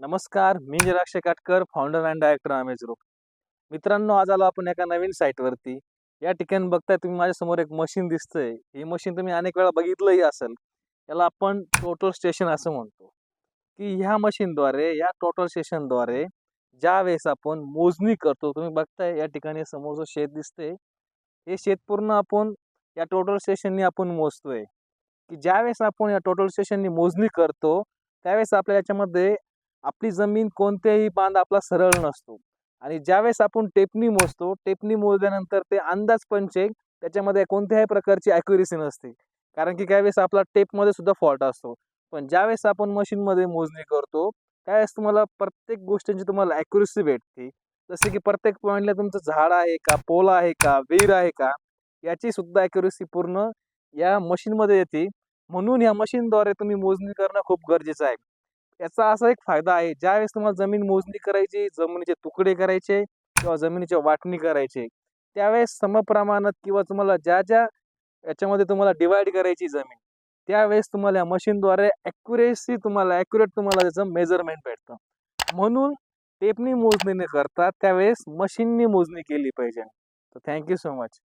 नमस्कार मी Nirakshay Katkar founder and director Amaze group मित्रांनो आज आलो आपण एका नवीन साईटवरती या ठिकाणी बघताय तुम्ही माझ्यासमोर एक मशीन दिसतंय. ही मशीन तुम्ही अनेक वेळा बघितलंही असेल. याला आपण टोटल स्टेशन असं म्हणतो. की ह्या मशीनद्वारे या टोटल स्टेशनद्वारे ज्या वेळेस आपण मोजणी करतो तुम्ही बघताय या ठिकाणी समोरचं शेत दिसतंय हे शेत पूर्ण आपण या टोटल स्टेशननी आपण मोजतोय. की ज्या वेळेस आपण या टोटल स्टेशननी मोजणी करतो त्यावेळेस आपल्या याच्यामध्ये आपली जमीन कोणत्याही बांध आपला सरळ नसतो. आणि ज्यावेळेस आपण टेपनी मोजतो टेपनी मोजल्यानंतर ते अंदाज पंचेक त्याच्यामध्ये कोणत्याही प्रकारची ॲक्युरेसी नसते. कारण की काही वेळेस आपला टेपमध्ये सुद्धा फॉल्ट असतो. पण ज्यावेळेस आपण मशीनमध्ये मोजणी करतो त्यावेळेस तुम्हाला प्रत्येक गोष्टींची तुम्हाला ॲक्युरेसी भेटते. जसे की प्रत्येक पॉईंटला तुमचं झाड आहे का पोल आहे का विहीर आहे का याची सुद्धा ॲक्युरेसी पूर्ण या मशीनमध्ये येते. म्हणून या मशीनद्वारे तुम्ही मोजणी करणं खूप गरजेचं आहे. याचा असा एक फायदा आहे ज्यावेळेस तुम्हाला जमीन मोजणी करायची जमिनीचे तुकडे करायचे किंवा जमिनीची वाटणी करायची त्यावेळेस समप्रमाणात किंवा तुम्हाला ज्या ज्या याच्यामध्ये तुम्हाला डिवाइड करायची जमीन त्यावेळेस तुम्हाला या मशीनद्वारे ॲक्युरेसी तुम्हाला ॲक्युरेट तुम्हाला त्याचं मेजरमेंट भेटतं. म्हणून टेपनी मोजणी न करता त्यावेळेस मशीननी मोजणी केली पाहिजे. तर थँक्यू सो मच